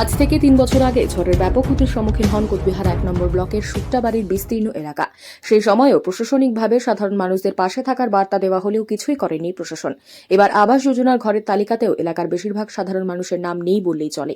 আজ থেকে তিন বছর আগে ঝড়ের ব্যাপক ক্ষতির সম্মুখীন হন কোচবিহার এক নম্বর ব্লকের সুট্টাবাড়ির বিস্তীর্ণ এলাকা। সেই সময়ও প্রশাসনিকভাবে সাধারণ মানুষদের পাশে থাকার বার্তা দেওয়া হলেও কিছুই করেনি প্রশাসন। এবার আবাস যোজনার ঘরের তালিকাতেও এলাকার বেশিরভাগ সাধারণ মানুষের নাম নেই বললেই চলে।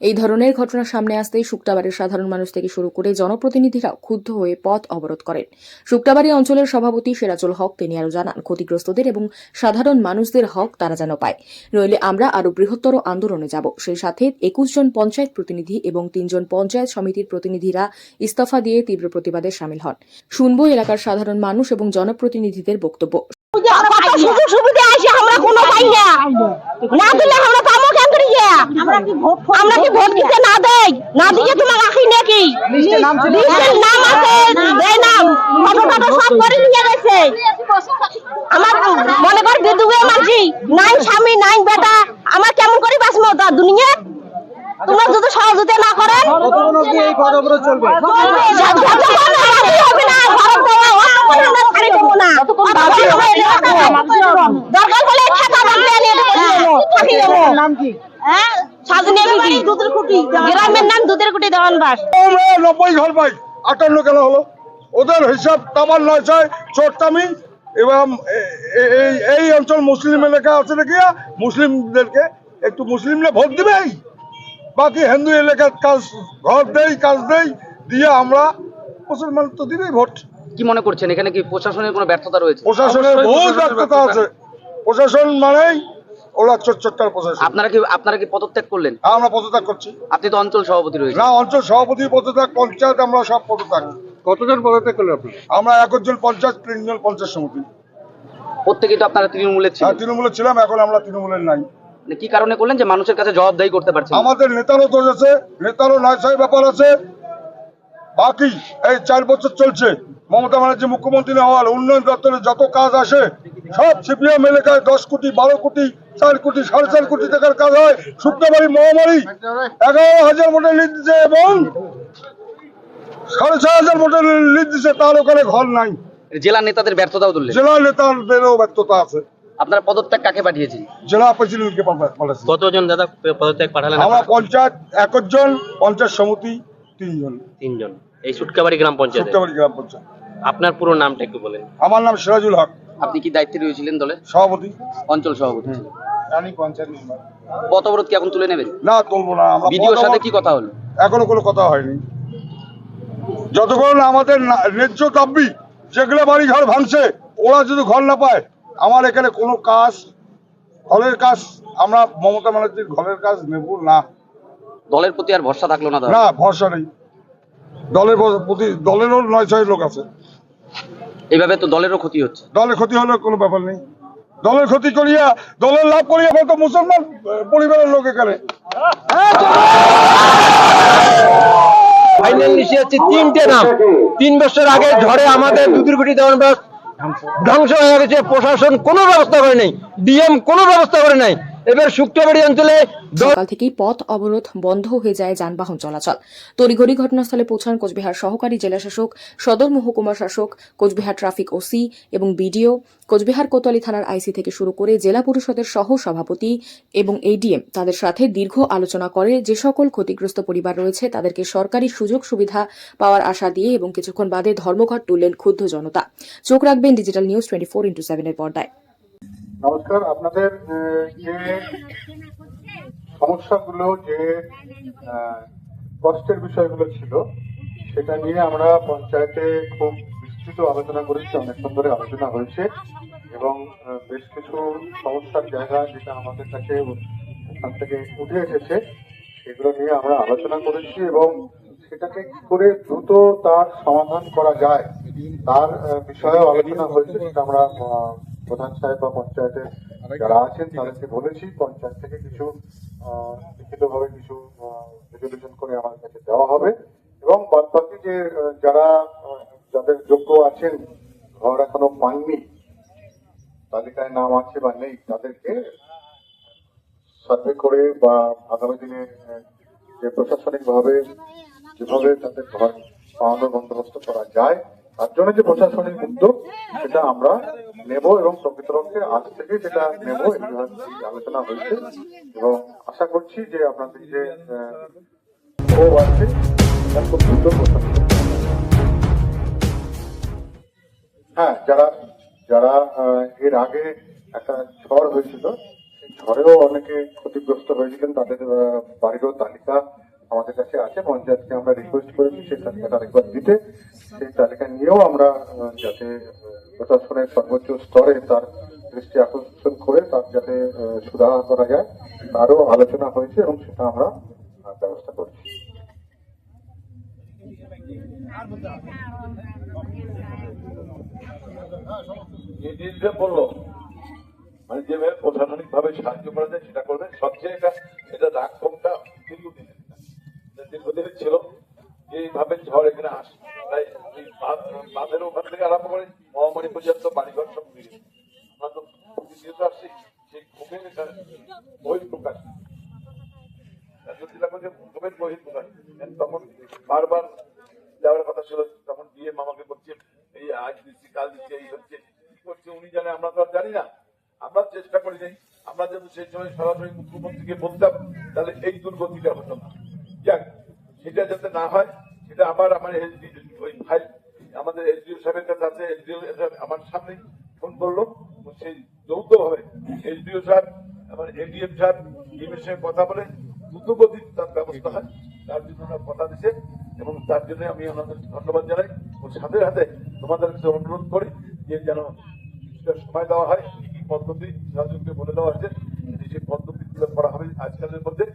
এই ধরনের ঘটনা সামনে আসতেই শুক্তাবাড়ির সাধারণ মানুষ থেকে শুরু করে জনপ্রতিনিধিরা ক্ষুব্ধ হয়ে পথ অবরোধ করেন। শুক্তাবাড়ি অঞ্চলের সভাপতি সিরাজুল হক তিনি আরও জানান, ক্ষতিগ্রস্তদের এবং সাধারণ মানুষদের হক তারা যেন পায়। নইলে আমরা আরও বৃহত্তর আন্দোলনে যাব। সেই সাথে একুশ জন পঞ্চায়েত প্রতিনিধি এবং তিনজন পঞ্চায়েত সমিতির প্রতিনিধিরা ইস্তফা দিয়ে তীব্র প্রতিবাদে সামিল হন। শুনব এলাকার সাধারণ মানুষ এবং জনপ্রতিনিধিদের বক্তব্য। কত সুযোগ সুবিধা আছে আমরা কোনো পাই না। না। দিলে আমরা পাবো কেন করি আমরা কি ভোট আমরা কি ভোট দিতে না দেই? না দিয়ে তোমার রাখি নাকি? নাম আছে দেয় না ফটো ফটো সব করে নিয়ে গেছে। আমার মনে কর বিধুবে মাঝি নাই স্বামী নাই বেটা। আমার কেমন করে বাঁচবো তা দুনিয়া? তোমরা যদি সহযোগিতা না করেন চলবে যতক্ষণ না রাজি হবে না ঘর দেওয়া আমরা ছাড়ি দেবো না। দরকার হলে খাতা বাঁধলে নিয়ে দেবো। থাকি দেবো। নাম কি? হ্যাঁ সাজনে বিবি দুধের কুটি গ্রামের নাম দুধের কুটি দেওয়ান বাস। নব্বই ঘর পাই আটান্ন কেন হলো। ওদের হিসাব তামার নয় ছয় এবং এই এই অঞ্চল মুসলিম এলাকা আছে নাকি? মুসলিমদেরকে। একটু মুসলিমরা ভোট দিবেই। বাকি হিন্দু এলাকার কাজ ঘর দেই কাজ দেই দিয়ে আমরা মুসলমান তো দিবেই ভোট। কি মনে করছেন? এখানে কি প্রশাসনের কোনো ব্যর্থতা রয়েছে? প্রশাসনের বহু ব্যর্থতা আছে। প্রশাসন মানেই ওরা চোর প্রশাসন। আপনারা কি আপনারা কি পদত্যাগ করলেন? আমরা পদত্যাগ করছি। আপনি তো অঞ্চল সভাপতি রয়েছেন। না অঞ্চল সভাপতি পদত্যাগ পঞ্চায়েত আমরা সব পদত্যাগ। কতজন পদত্যাগ করলেন আপনি? আমরা একজন পঞ্চায়েত তিনজন পঞ্চায়েত সমিতি। প্রত্যেকেই তো আপনারা তৃণমূলের ছিলেন। তৃণমূলে ছিলাম এখন আমরা তৃণমূলের নাই। মানে কি কারণে করলেন যে মানুষের কাছে জবাবদাহি করতে পারছেন আমাদের নেতারও দোষ আছে নেতারও নয় ছয় ব্যাপার আছে। বাকি এই চার বছর চলছে মমতা ব্যানার্জি মুখ্যমন্ত্রী না হওয়ার উন্নয়ন দপ্তরে যত কাজ আসে সব সিপিএম এলাকায় দশ কোটি বারো কোটি চার কোটি সাড়ে চার কোটি টাকার কাজ হয়। শুক্রবাড়ি মহামারী। এগারো হাজার ভোটের লিড দিচ্ছে এবং সাড়ে ছয় হাজার ভোটের লিড দিচ্ছে তার ওখানে ঘর নাই। জেলা নেতাদের ব্যর্থতাও তুললেন। জেলা নেতাদেরও ব্যর্থতা আছে। আপনারা পদত্যাগ কাকে পাঠিয়েছেন? জেলা প্রেসিডেন্টকে পাঠাচ্ছে। কতজন দাদা পদত্যাগ পাঠালেন আমরা পঞ্চায়েত একজন পঞ্চায়েত সমিতি তিনজন। তিনজন। এই সুটকাবাড়ি গ্রাম পঞ্চায়েত? সত্যবাড়ি গ্রাম পঞ্চায়েত। আপনার পুরো নামটা একটু বলেন। আমার নাম সিরাজুল হক। আপনি কি দায়িত্বে রয়েছিলেন দলে? সভাপতি। অঞ্চল সভাপতি। পথ অবরোধ কি এখন তুলে নেবেন? না তুলবো না। আমরা বিডিওর সাথে কি কথা হলো? এখনও কোনো কথা হয়নি। যতক্ষণ আমাদের ন্যায্য দাবি যেগুলো বাড়ি ঘর ভাঙছে ওরা যদি ঘর না পায় আমার এখানে কোনো কাজ ঘরের কাজ আমরা মমতা ব্যানার্জির ঘরের কাজ নেব না। দলের প্রতি আর ভরসা থাকল না না ভরসা নেই। দলের প্রতি দলেরও নয় ছয় লোক আছে। এইভাবে তো দলেরও ক্ষতি হচ্ছে। দলের ক্ষতি হলে কোনো ব্যাপার নেই। দলের ক্ষতি করিয়া দলের লাভ করিয়া বলতো মুসলমান পরিবারের লোক এখানে। ফাইনাল লিস্টে হচ্ছে তিনটে নাম। তিন বছর আগে ঝড়ে আমাদের দুদুর কোটি দেওয়ান ধ্বংস হয়ে গেছে। প্রশাসন কোনো ব্যবস্থা করে নাই ডিএম কোনো ব্যবস্থা করে নাই। এবার শুক্রবাড়ি অঞ্চলে সকাল থেকেই পথ অবরোধ বন্ধ হয়ে যায় যানবাহন চলাচল। তড়িঘড়ি ঘটনাস্থলে পৌঁছান কোচবিহার সহকারী জেলাশাসক সদর মহকুমা শাসক, কোচবিহার ট্রাফিক ওসি এবং বিডিও। কোচবিহার কোতোয়ালি থানার আইসি থেকে শুরু করে জেলা পরিষদের সহ সভাপতি এবং এডিএম তাদের সাথে দীর্ঘ আলোচনা করে যে সকল ক্ষতিগ্রস্ত পরিবার রয়েছে তাদেরকে সরকারি সুযোগ সুবিধা পাওয়ার আশা দিয়ে এবং কিছুক্ষণ বাদে ধর্মঘট তুললেন ক্ষুব্ধ জনতা। চোখ রাখবেন digital news twenty four into সেভেনের পর্দায়। নমস্কার, আপনাদের যে সমস্যাগুলো, যে কষ্টের বিষয়গুলো ছিল, সেটা নিয়ে আমরা পঞ্চায়েতে খুব বিস্তৃত আলোচনা করেছি অনেকক্ষণ ধরে আলোচনা হয়েছে এবং বেশ কিছু সমস্যার জায়গা যেটা আমাদের কাছে ওখান থেকে উঠে এসেছে, সেগুলো নিয়ে আমরা আলোচনা করেছি এবং সেটাকে কি করে দ্রুত তার সমাধান করা যায়, তার বিষয়েও আলোচনা হয়েছে, সেটা আমরা প্রধান সাহেব বা পঞ্চায়েতের যারা আছেন তাদেরকে বলেছি পঞ্চায়েত থেকে কিছু লিখিত ভাবে কিছু রেজলিউশন করে আমার কাছে দেওয়া হবে। এবং বাদ বাকি যে যারা যাদের যোগ্য আছেন ঘর এখনও পাননি তালিকায় নাম আছে বা নেই তাদেরকে সার্ভে করে বা আগামী দিনে যে প্রশাসনিকভাবে যেভাবে তাদের ঘর পাওয়ানোর বন্দোবস্ত করা যায় তার জন্য যে প্রশাসনিক উদ্যোগ, সেটা আমরা নেব এবং প্রকৃতপক্ষে আজ থেকে সেটা নেব আলোচনা হয়েছে। এবং আশা করছি যে আপনাদের যে আছে খুব প্রশাসন হ্যাঁ যারা যারা এর আগে একটা ঝড় হয়েছিল ঝড়েও অনেকে ক্ষতিগ্রস্ত হয়েছিলেন, তাদের বাড়িরও তালিকা আমাদের কাছে আছে, পঞ্চায়েতকে আমরা রিকোয়েস্ট করেছি, সেই তালিকাটা একবার দিতে। সেই তালিকা নিয়েও আমরা যাতে প্রশাসনের সর্বোচ্চ স্তরে তার দৃষ্টি আকর্ষণ করে তার যাতে সুরাহা করা যায়, তারও আলোচনা হয়েছে এবং সেটা আমরা ব্যবস্থা করছি। বলল মানে প্রশাসনিক ভাবে সাহায্য করা যায় সেটা করবে সবচেয়ে এটা এটা সেই আজ দিচ্ছি, কাল দিচ্ছি, এই হচ্ছে। কি করছে উনি জানে, আমরা তো আর জানি না। আমরা চেষ্টা করি নাই। আমরা যদি সেই সময় সরাসরি মুখ্যমন্ত্রীকে বলতাম, তাহলে এই দুর্গতিটা হতো না। যাক, সেটা যাতে না হয় আবার আমার SD ওই ফাইল, আমাদের এসডিও সাহেবের কাছে আছে এসডিও আমার সামনে ফোন করল সেই যৌথ ভাবে এসডিও সাহেব আমার এডিএম সাহেব ডিএমের সঙ্গে কথা বলে দ্রুতগতি তার ব্যবস্থা হয়, তার জন্য ওনারা কথা দিচ্ছে এবং তার জন্য আমি ওনাদের ধন্যবাদ জানাই, ও সাথে সাথে তোমাদের কাছে অনুরোধ করি যে যেন সময় দেওয়া হয় কি কি পদ্ধতি সহযোগকে বলে দেওয়া হয়েছে সেই পদ্ধতিগুলো করা হবে আজকালের মধ্যে।